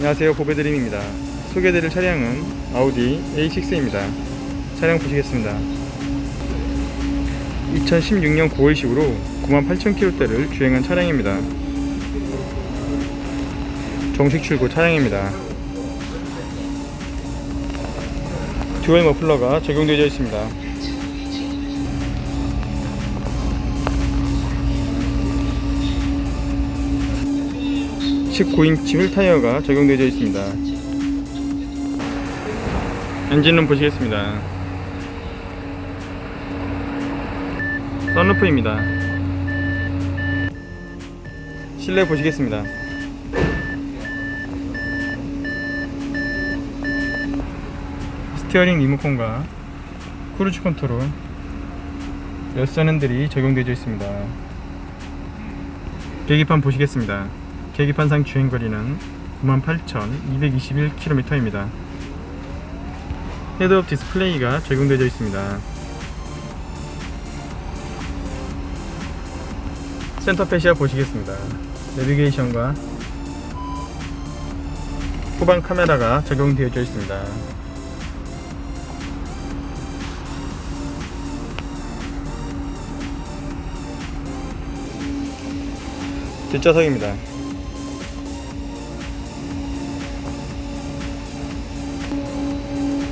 안녕하세요. 보배드림입니다. 소개해드릴 차량은 아우디 A6입니다. 차량 보시겠습니다. 2016년 9월식으로 98,000km대를 주행한 차량입니다. 정식 출고 차량입니다. 듀얼 머플러가 적용되어 있습니다 19인치 휠 타이어가 적용되어 있습니다. 엔진룸 보시겠습니다. 썬루프입니다. 실내 보시겠습니다. 스티어링 리모컨과 크루즈 컨트롤 열선 핸들이 적용되어 있습니다. 계기판 보시겠습니다. 계기판상 주행거리는 98,221km입니다. 헤드업 디스플레이가 적용되어 있습니다. 센터 패시아 보시겠습니다. 내비게이션과 후방 카메라가 적용되어 있습니다. 뒷좌석입니다.